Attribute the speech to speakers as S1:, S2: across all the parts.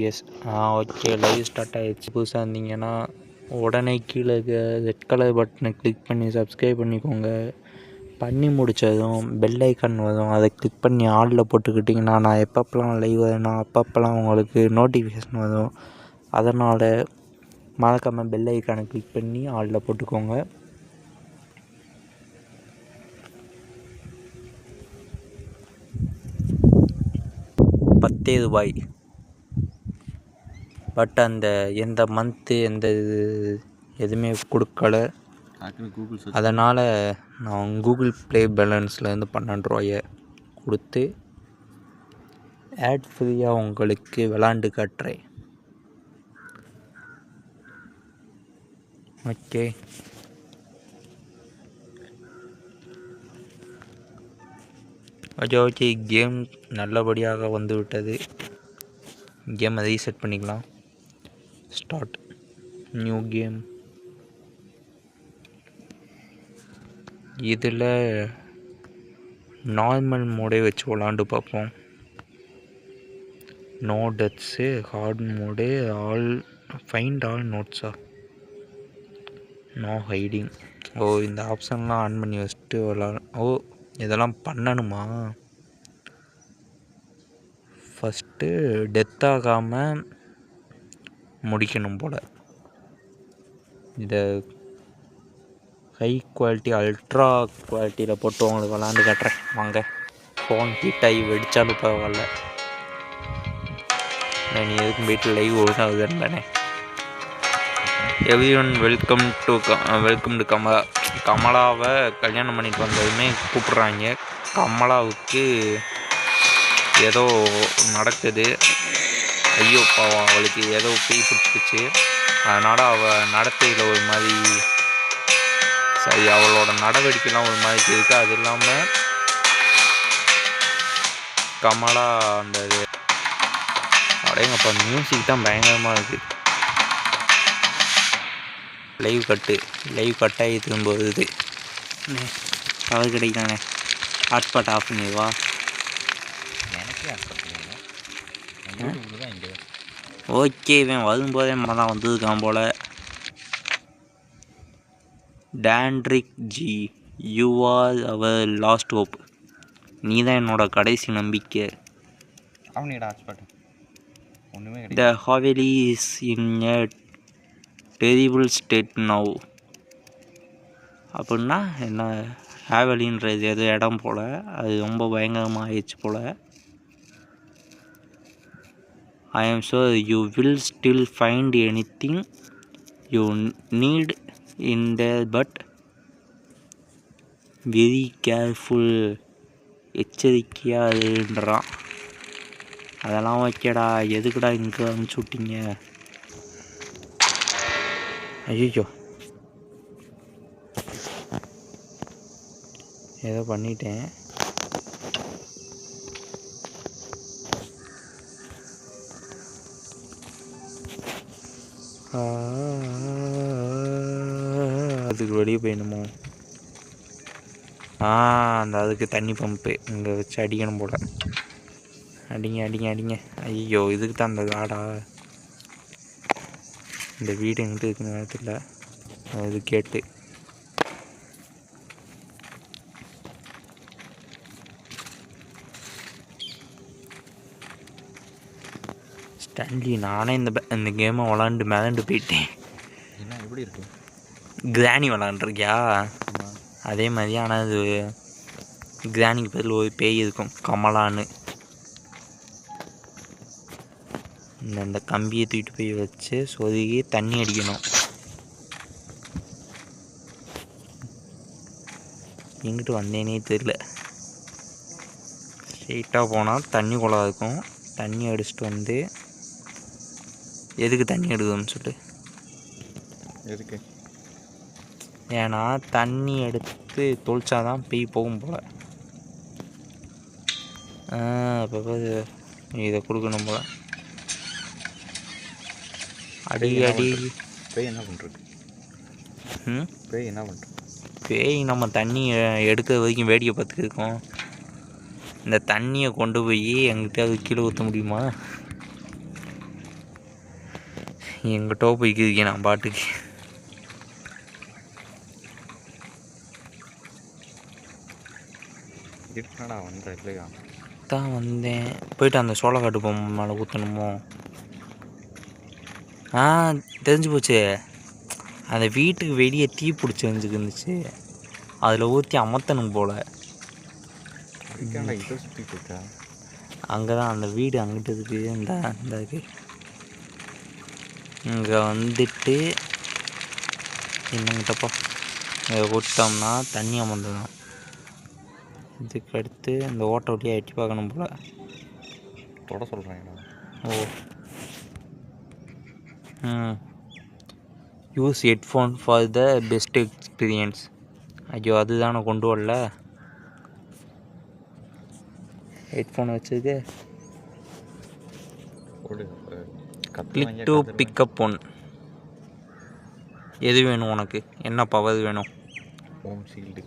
S1: TVS ஆ okay live start ஆகிடுச்சு புதுசாக இருந்தீங்கன்னா உடனே கீழே ரெட் கலர் பட்டனை கிளிக் பண்ணி சப்ஸ்கிரைப் பண்ணிக்கோங்க. பண்ணி முடித்ததும் பெல் ஐக்கான் வரும் அதை கிளிக் பண்ணி ஆளில் போட்டுக்கிட்டிங்கன்னா நான் எப்பப்பெல்லாம் லைவ் வரேனோ அப்பப்பெல்லாம் உங்களுக்கு நோட்டிஃபிகேஷன் வரும். அதனால் மறக்காமல் பெல் ஐக்கானை கிளிக் பண்ணி ஆளில் போட்டுக்கோங்க. பத்தே ரூபாய். பட் அந்த எந்த மந்த்து எந்த இது எதுவுமே கொடுக்கல. அதனால் நான் கூகுள் ப்ளே பேலன்ஸ்லேருந்து பன்னெண்டு ரூபாய கொடுத்து ஆட் ஃப்ரீயாக உங்களுக்கு விளாண்டு காட்டுறேன். ஓகே ஓகே ஓகே கேம் நல்லபடியாக வந்து விட்டது கேமை ரீசெட் பண்ணிக்கலாம். Start நியூ கேம் இதில் நார்மல் மோடே வச்சு விளாண்டு பார்ப்போம். No deaths hard mode all find all நோட்ஸா no hiding ஓ இந்த ஆப்ஷன்லாம் ஆன் பண்ணி வச்சுட்டு விளாட ஓ இதெல்லாம் பண்ணணுமா? ஃபஸ்ட்டு டெத் ஆகாமல் முடிக்கணும் போல். இதை ஹை குவாலிட்டி அல்ட்ரா குவாலிட்டியில் போட்டு உங்களுக்கு விளாண்டு காட்டுறேன். வாங்க. ஃபோன் ஹீட்டாகி வெடித்தாலும் பரவாயில்ல. நான் எதுக்கும் போயிட்டு லைவ் ஒழுங்காகுது தானே every one welcome to welcome to Kamala. கமலாவை கல்யாணம் பண்ணிட்டு வந்ததுமே கூப்பிட்றாங்க. கமலாவுக்கு ஏதோ நடக்குது. ஐயோ பாவம் அவளுக்கு ஏதோ பேய் பிடிச்சிருச்சு. அதனால் அவள் நடத்தையில் ஒரு மாதிரி சரி அவளோட நடவடிக்கைலாம் ஒரு மாதிரி இருக்குது அது இல்லாமல் கமலா அந்த இது. அடேங்கப்பா மியூசிக் தான் பயங்கரமாக இருக்குது லைவ் கட்டு லைவ் கட்டாகி திரும்ப வருது பவர் கிடைக்கானே ஹாட்ஸ்பாட் ஆஃப் பண்ணிடுவா.
S2: எனக்கே
S1: ஓகே இவன் வரும்போதே தான் வந்திருக்கான் போல். டேண்ட்ரிக் G you are our last hope நீ தான் என்னோட கடைசி நம்பிக்கை.
S2: அவனிடா ஹாட்ஸ்பாட் ஒன்றுமே
S1: the haveli is in a terrible state now அப்படின்னா என்ன ஹேவலின்றது எது இடம் போல். அது ரொம்ப பயங்கரமாக ஆயிடுச்சு போல். I am sure you will still find anything you need in the but very careful எச்சரிக்கையாக இருன்றான் அதெல்லாம் ஓகேடா எதுக்குடா இங்கே அனுப்பிச்சி விட்டீங்க? ஐயோ ஏதோ பண்ணிட்டேன். அதுக்கு வெளியே போயணுமோ ஆ அந்த அதுக்கு தண்ணி பம்பு. இங்கே வச்சு அடிக்கணும் போல. அடிங்க அடிங்க அடிங்க. ஐயோ இதுக்கு தான் அந்த காடா. இந்த வீடு எங்கிட்ட இருக்குன்னு வேற தெரியல அது கேட்டு. ஸ்டான்லி நானே இந்த இந்த கேமை விளாண்டு மிதண்டு போயிட்டேன்.
S2: என்ன எப்படி இருக்கு?
S1: கிராணி விளாண்டுருக்கியா? அதே மாதிரி ஆனால் அது கிராணிக்கு பதில் ஒரு பேய் இருக்கும் கமலான்னு. இந்த கம்பியை தூக்கிட்டு போய் வச்சு சொருகி தண்ணி அடிக்கணும். எங்கிட்டு வந்தேனே தெரில ஸ்ட்ரெயிட்டாக போனால் தண்ணி குளம் இருக்கும். தண்ணி அடிச்சிட்டு வந்து எதுக்கு தண்ணி எடுக்கணும்னு சொல்லு
S2: எதுக்கு?
S1: ஏன்னா தண்ணி எடுத்து தொளிச்சாதான் பேய் போகும் போல். அப்போ இதை கொடுக்கணும் போல். அடி அடி
S2: பேய் என்ன பண்ணுறது
S1: ம்?
S2: பேய் என்ன பண்ணுறது
S1: பேய் நம்ம தண்ணி எடுக்கிற வரைக்கும் வேடிக்கை பார்த்துட்டு இருக்கோம். இந்த தண்ணியை கொண்டு போய் எங்கிட்ட அது கீழே ஊற்ற முடியுமா? எங்கிட்டோ போய்க்கிருக்கேன் நான் பாட்டுக்கு.
S2: என்னடா வந்த இல்லையா
S1: தான் வந்தேன். போயிட்டு அந்த சோளக்காட்டு பொம்மை மேலே ஊற்றணுமோ ஆ தெரிஞ்சு போச்சு. அந்த வீட்டுக்கு வெளியே தீ பிடிச்சி வந்துருந்துச்சு அதில் ஊற்றி அமர்த்தணும் போல். அங்கே தான் அந்த வீடு அங்கிட்டு இருக்கு. இந்த இந்த இங்கே வந்துட்டு என்னங்கிட்டப்பா இதை விட்டோம்னா தண்ணி அமர்ந்துடும். இதுக்கு அடுத்து அந்த ஓட்டை வழியாக எட்டி பார்க்கணும் போல்.
S2: தொட சொல்கிறேன்டா
S1: ஓ. ம். Use headphone for the best experience ஐயோ அதுதானே கொண்டு வரல. ஹெட்ஃபோன்
S2: கத்து
S1: கிளிக் டு பிக்கப் ஒன் எது வேணும் உனக்கு? என்ன பவர் வேணும்?
S2: ஓம் ஷீல்டு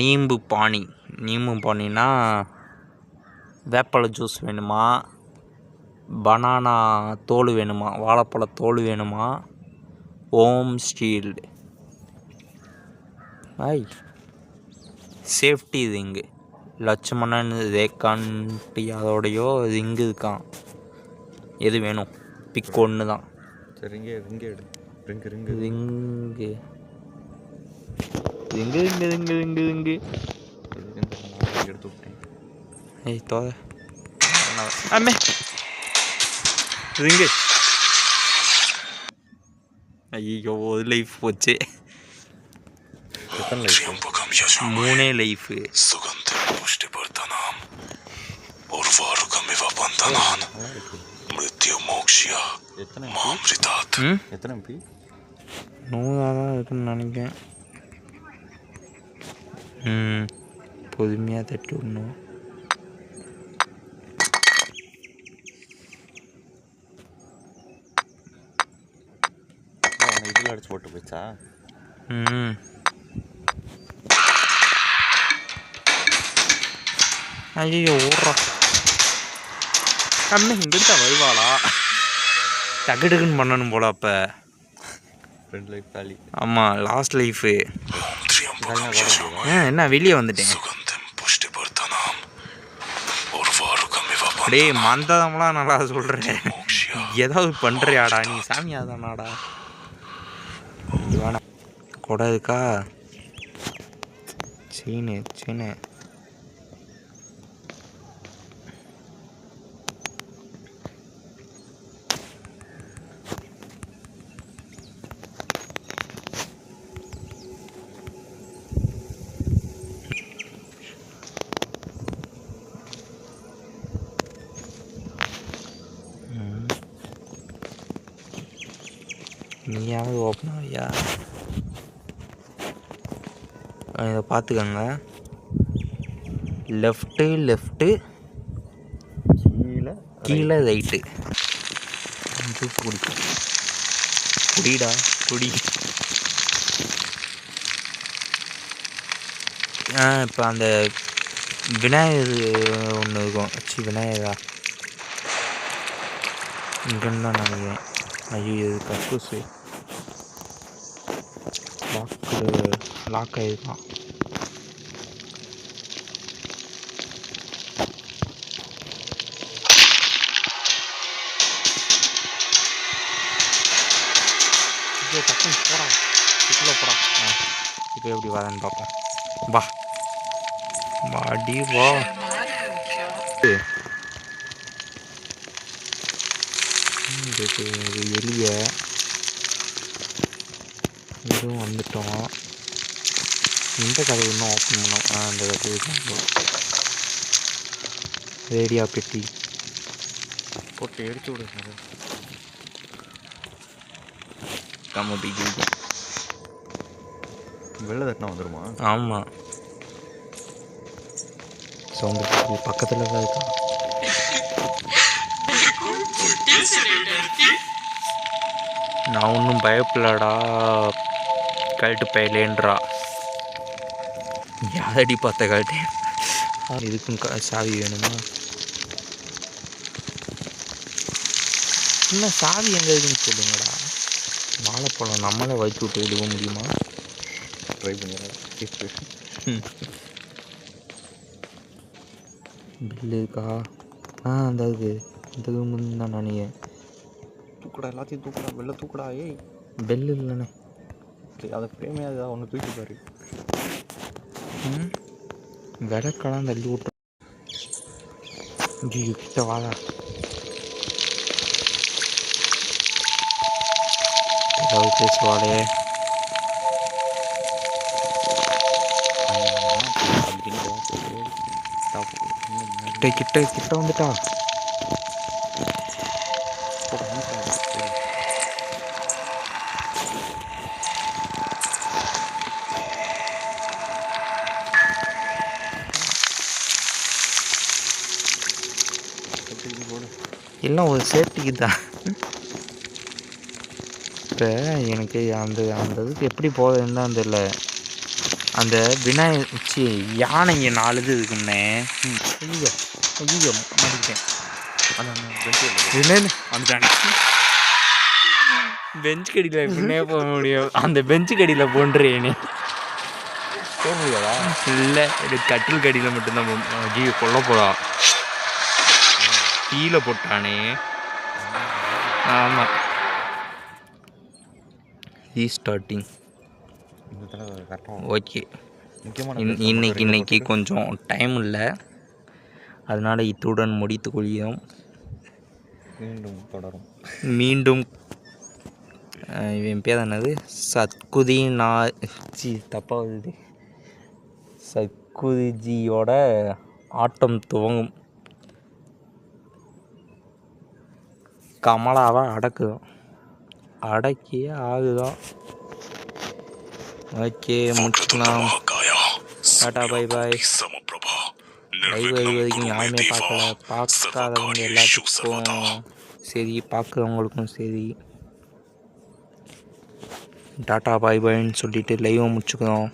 S1: நீம்பு பானி நீம்பு பானினா வேப்பலை ஜூஸ் வேணுமா? பனானா தோல் வேணுமா? வாழைப்பழ தோல் வேணுமா? ஓம் ஷீல்டு ஐ. சேஃப்டி ரிங்கு லட்சுமணன் ரேகான்ட்டி அதோடையோ ரிங்கு இருக்கான். எது வேணும்? பிக் ஒன்று தான்.
S2: சரி இங்கே இங்கே எடு. Ring ring.
S1: Ring. Ring ring ring ring ring.
S2: எடுத்து விட்டேன்
S1: ஏய் தோத அம்மே. ரிங்கு. ஐயோ ஒரு லைஃப் போச்சு. மூணே லைஃப்
S3: சுகந்தம் புஷ்டி பர்த்தனாம் ஒரு வாருகம்
S2: இவ மிருத்யு
S3: மோக்ஷியா மாம்ரிதாத்
S2: எத்தனை எம்பி
S1: நூறாக தான் இருக்குன்னு நினைக்கேன் ம் பொதுமையாக தட்டி விடணும்.
S2: இதில் அடிச்சு போட்டு போச்சா?
S1: ம். ஐயோ ஓடுறா. அண்ணன் இங்கிருந்தா வருவாளா? டக்கு டக்குன்னு பண்ணணும் போல அப்போ.
S2: ஃப்ரெண்ட் லைஃப்
S1: ஆமாம் லாஸ்ட் லைஃபு என்ன வெளியே வந்துட்டேன்.
S3: அப்படியே
S1: மந்ததம்லாம் நல்லா சொல்கிறேன் ஏதாவது பண்ணுறியாடா நீ சாமியாதானாடா. வேணாம். கொடை இருக்கா? சீனு சீனு. நீயாவது ஓப்பன் ஆகியா இதை பார்த்துக்கோங்க. லெஃப்ட்டு லெஃப்ட்டு
S2: கீழே
S1: கீழே ரைட்டு ஜூஸ் குடிக்கும் குடிடா குடி ஆ இப்போ அந்த விநாயகர் ஒன்று இருக்கும். சி விநாயகரா? இங்கன்னு தான் நினைக்கிறேன். ஐயோ இது கக்கூசு லாக்கு லாக் ஆகிருக்கான் டக்குன்னு போடா. இதுக்குள்ளே போடா. இப்போ எப்படி வரேன்னு பார்ப்போம். வா. வாடி வா. இது இதுவும் வந்துட்டோம். இந்த கதை இன்னும் ஓப்பன் பண்ணோம். ஆ இந்த கதை ரேடியா பெட்டி
S2: போட்டு எடுத்து விடு சார்.
S1: கம்ம பிடிக்கும்
S2: வெளில தட்டினா வந்துருமா?
S1: ஆமாம் சவுண்டு பக்கத்தில் தான் இருக்கான் நான் ஒன்றும் பயப்படலடா. கழட்டு பயலேன்றா. யாரடி பார்த்த கழட்டு? இதுக்கும் சாவி வேணுமா? இன்னும் சாவி எங்கே இருக்குன்னு சொல்லுங்கடா. வாழைப்பழம் நம்மளே வச்சு விட்டு எடுக்க முடியுமா?
S2: ட்ரை பண்ணிடுறேன்
S1: பில்லு இருக்கா? ஆ அந்த இது. இந்த ரூம் தான் நினைக்கிறேன்.
S2: தூக்குடா எல்லாத்தையும் தூக்குடா. வெளில தூக்குடா ஏய்.
S1: பெல் இல்லைண்ணே.
S2: இருக்குது அதை ஃப்ரேமே அதை ஒன்று தூக்கி பாரு.
S1: ம்? விளக்கெல்லாம் தள்ளி விட்டு. ஐயோ கிட்ட வாதா ஏதாவது பேசுவாளே கிட்ட கிட்ட கிட்ட வந்துட்டா. எல்லாம் ஒரு சேஃப்டிக்கு தான். இப்போ எனக்கு அந்த அந்த இதுக்கு எப்படி போகுதுன்னு தான் தெரியல. அந்த விநாயகர் சி யானைங்க நாலு இது இருக்குண்ணே ஐயோ ஐயோ மாட்டிக்கிட்டேன். பெஞ்ச் கடியில் எப்படின்னே போக முடியும். அந்த பெஞ்ச் கடியில் போன்றேனே.
S2: போக முடியாதா?
S1: இல்லை கட்டில் கடியில் மட்டும்தான் ஐயோ கொல்ல போடா கீழே போட்டானே. ஆமாம் ரீஸ்டார்டிங் ஓகே இன்னைக்கு இன்னைக்கு கொஞ்சம் டைம் இல்லை. அதனால் இத்துடன் முடித்து கொள்கிறோம்.
S2: மீண்டும் தொடரும்.
S1: மீண்டும் இவன் பேர் என்னது? சத்குதி நா சி தப்பாக வருது சத்குதிஜியோட ஆட்டம் துவங்கும். கமலாவை அடக்குதோம் அடக்கியே ஆகுதோம் ஓகே முடிச்சுக்கலாம்
S3: Mahakaya.
S1: Ta ta bye bye. Live
S3: Kurume
S1: யாருமே. பார்க்கல பார்க்காதவங்க எல்லாத்துக்கும். சரி பார்க்குறவங்களுக்கும் சரி டாட்டா பாய் பாய்ன்னு சொல்லிட்டு லைவை முடிச்சுக்கிறோம்